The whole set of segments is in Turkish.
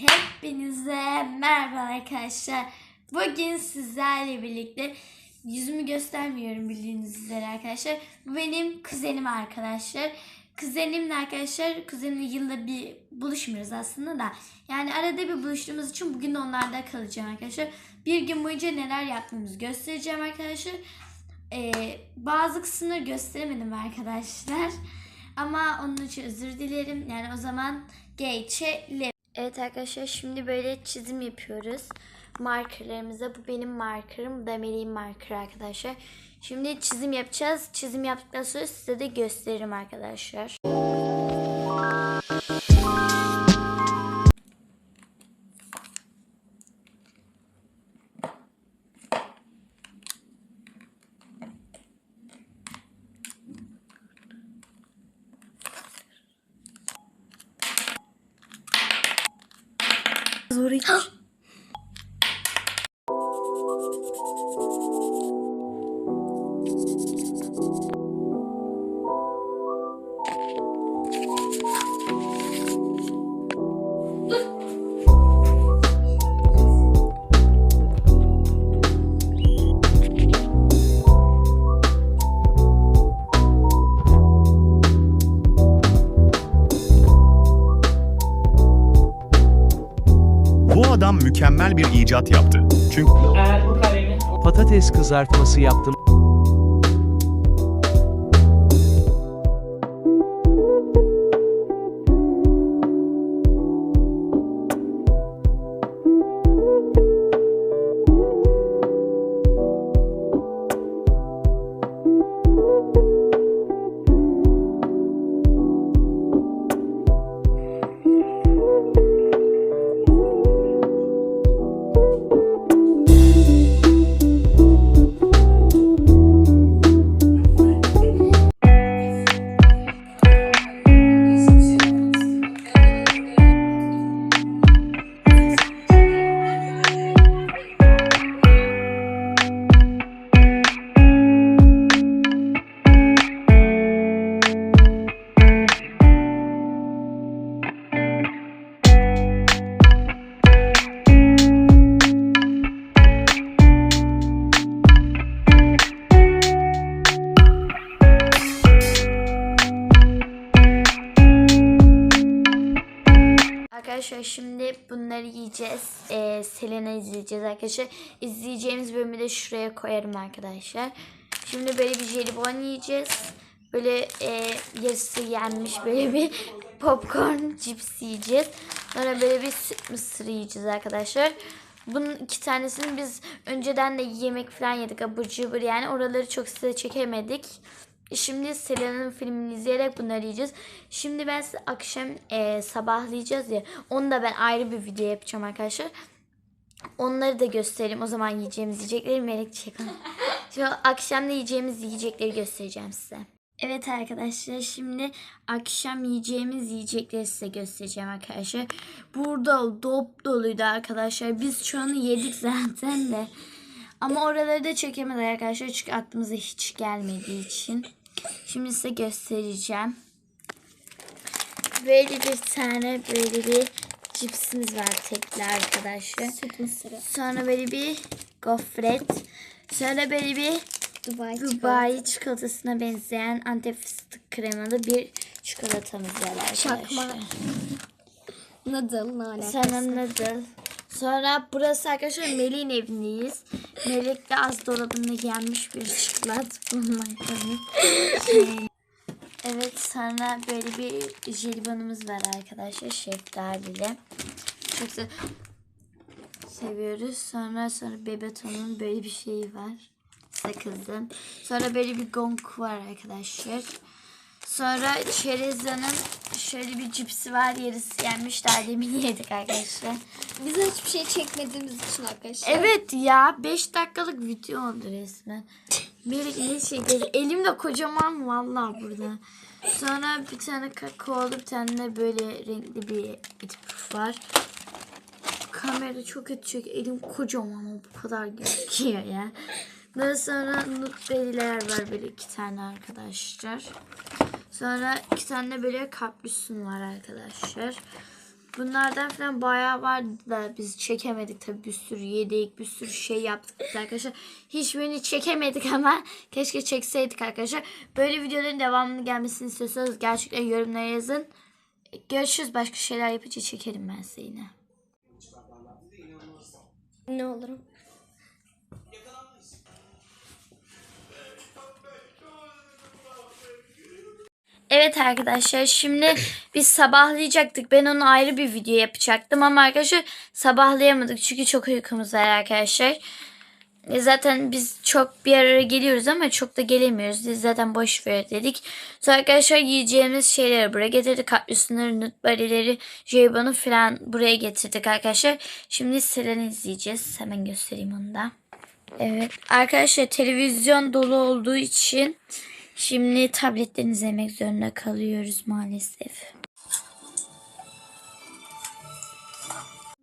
Hepinize merhaba arkadaşlar. Bugün sizlerle birlikte yüzümü göstermiyorum bildiğiniz üzere arkadaşlar. Bu benim kuzenim arkadaşlar. Kuzenimle arkadaşlar kuzenimle yılda bir buluşmuyoruz aslında da. Yani arada bir buluştuğumuz için bugün onlarda kalacağım arkadaşlar. Bir gün boyunca neler yaptığımızı göstereceğim arkadaşlar. Ee, bazı kısımları gösteremedim arkadaşlar. Ama onun için özür dilerim. Yani o zaman geçelim. Evet arkadaşlar şimdi böyle çizim yapıyoruz. Markerlarımıza. Bu benim markerım. Bu da Melih'in marker arkadaşlar. Şimdi çizim yapacağız. Çizim yaptıktan sonra size de gösteririm arkadaşlar. Storage. Adam mükemmel bir icat yaptı. Çünkü Patates kızartması yaptım. Arkadaşlar şimdi bunları yiyeceğiz. Ee, Selena izleyeceğiz arkadaşlar. İzleyeceğimiz bölümü de şuraya koyarım arkadaşlar. Şimdi böyle bir jelibon yiyeceğiz. Böyle e, yarısı yenmiş böyle bir popcorn cips yiyeceğiz. Sonra böyle bir süt mısır yiyeceğiz arkadaşlar. Bunun iki tanesini biz önceden de yemek falan yedik abur cubur yani oraları çok size çekemedik. Şimdi Selena'nın filmini izleyerek bunları yiyeceğiz. Şimdi ben size akşam e, sabahlayacağız ya. Onu da ben ayrı bir video yapacağım arkadaşlar. Onları da göstereyim. O zaman yiyeceğimiz yiyecekleri Melek çek. Şu akşam da yiyeceğimiz yiyecekleri göstereceğim size. Evet arkadaşlar şimdi akşam yiyeceğimiz yiyecekleri size göstereceğim arkadaşlar. Burada dop doluydu arkadaşlar. Biz çoğunu yedik zaten de. Ama oraları da çekemedik arkadaşlar. Çünkü aklımıza hiç gelmediği için. Şimdi size göstereceğim. Böyle bir tane böyle bir cipsimiz var tekli arkadaşlar. Süt mısırı. Sonra böyle bir gofret. Sonra böyle bir Dubai, Dubai çikolatasına benzeyen antep fıstık kremalı bir çikolatamız var arkadaşlar. Çakma. Noodle, nane. Sonra noodle. Sonra burası arkadaşlar Melih'in evindeyiz. Melih de az dolabında gelmiş bir çikolata bulmaktadır. evet sonra böyle bir jelibonumuz var arkadaşlar şeftalili. Çok se- seviyoruz. Sonra sonra Bebeto'nun böyle bir şeyi var. Sakızın. Sonra böyle bir gong var arkadaşlar. Sonra Çereza'nın şöyle bir cipsi var. Yarısı yenmiş. Daha demin yedik arkadaşlar. Biz hiçbir şey çekmediğimiz için arkadaşlar. Evet ya 5 dakikalık video oldu resmen. Melek ne şey dedi. Elim de kocaman vallahi burada. Sonra bir tane kakaolu bir tane de böyle renkli bir itif var. Kamera çok kötü çünkü elim kocaman ama bu kadar gözüküyor ya. Daha sonra nutbelliler var böyle iki tane arkadaşlar. Sonra iki tane böyle kaprüsün var arkadaşlar. bunlardan falan bayağı vardı da biz çekemedik tabii bir sürü yedik bir sürü şey yaptık arkadaşlar. Hiçbirini çekemedik ama keşke çekseydik arkadaşlar. Böyle videoların devamını gelmesini istiyorsanız gerçekten yorumlara yazın. Görüşürüz başka şeyler yapınca çekerim ben size yine. Ne olurum? Evet arkadaşlar şimdi biz sabahlayacaktık. Ben onu ayrı bir video yapacaktım ama arkadaşlar sabahlayamadık. Çünkü çok uykumuz var arkadaşlar. E Zaten biz çok bir araya geliyoruz ama çok da gelemiyoruz. Biz zaten boş ver dedik. Sonra arkadaşlar yiyeceğimiz şeyleri buraya getirdik. Kaplüsünleri, nutbarileri, jelibonu falan buraya getirdik arkadaşlar. Şimdi Selen'i izleyeceğiz. Hemen göstereyim onu da. Evet arkadaşlar televizyon dolu olduğu için şimdi tabletten izlemek zorunda kalıyoruz maalesef.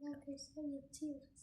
Arkadaşlar yatıyoruz.